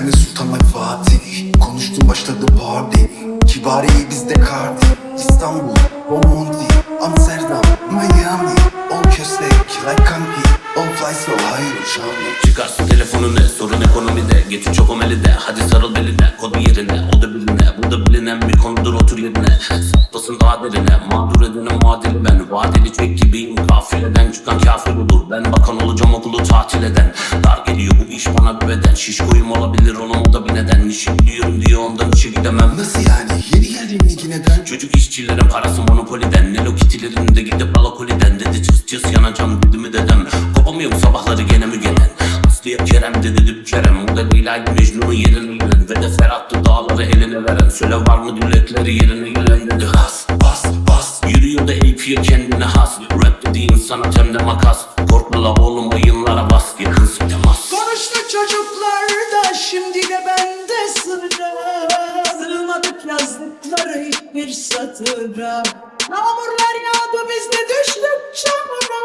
benle Sultan'la Fatih. Konuştum başladı party Kibariye bizde kardi. İstanbul, Bomonti, Amsterdam, Miami. All köstek, like Campi All flights to Ohio, Charlie Çıkarsın telefonunu sorun ekonomide. Getir çok omelide. Hadi sarıl beline. Kodu yerine. O da biline. Bu da bilinen bir konudur otur yerine. Saplasın daha derine. Mağdur edenin muadili ben. Vadeli çek gibiyim kafileden çıkan kafir olur Ben bakan olacağım okulu tatil eden. Dar geliyor bu iş bana bir beden. Şişkoyum olabilir onun da bir neden. İşim diyorum diye ondan işe gidemem. Nasıl yani? Yeni geldin ligi neden? Çocuk işçilerin parası monopoliden. Nelo kitilerin de gidip alakoliden. Dedi çıs çıs yanacağım dedi mi dedem. Kopamıyorum sabahları gene mügenen Aslıya Kerem de dedi Kerem. O da Leyla'yı Mecnun'un yerini bilen Ve de Ferhat'tı dağları eline veren. Söyle var mı dilekleri yerine gelen dedi. Has bas bas. Yürüyor da AP'ye kendine has. Rap dediğin sanat hem de makas. Korkma la oğlum ayınlara bas. Yakınsın temas Konuştu çocuklar da şimdi de bende sıra Sığmadık yazdıkları hiçbir satıra. Yağmurlar yağdı biz de düştük çamura.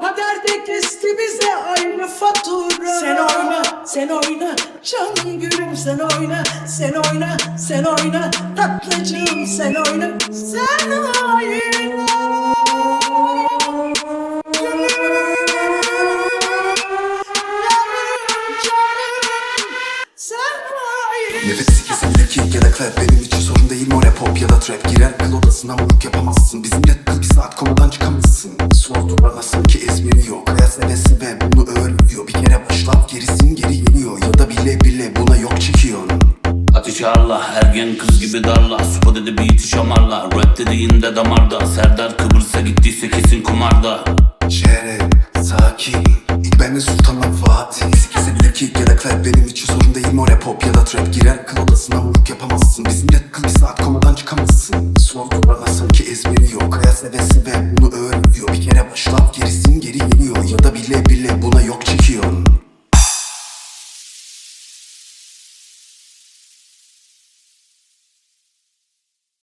Kader de kesti bize aynı fatura. Sen oyna, sen oyna, canım gülüm sen oyna Sen oyna, sen oyna, tatlıcığım sen oyna. Sen oyna Nefesi kesildi kick ya da clap. Benim için sorun değil mi rap hop ya da trap. Girer kıl odasına vuruk yapamazsın. Bizimle kıl bir saat konudan çıkamazsın. Sordu bana sanki ezberi yok. Hayat nefesi ve bunu öğreniyor. Bir kere başlat gerisin geri geliyor Ya da bile bile buna yok çekiyorsun. Ateşi arla ergen kız gibi darla. Spo dedi beat'i şamarla Rap dediğinde damarda. Serdar Kıbrıs'a gittiyse kesin kumarda. Şehre sakin. İlk benle Sultan'la Fatih. Kesebilir kick ya da clap Benim Saat girer kıl odasına vuruk yapamazsın. Bizim net kıl bir saat komadan çıkamazsın. Son durağı sanki ezberi yok. Hayat nevesi ve bunu öğreniyor. Bir kere başlat gerisin geri geliyor. Ya da bile bile buna yok çekiyor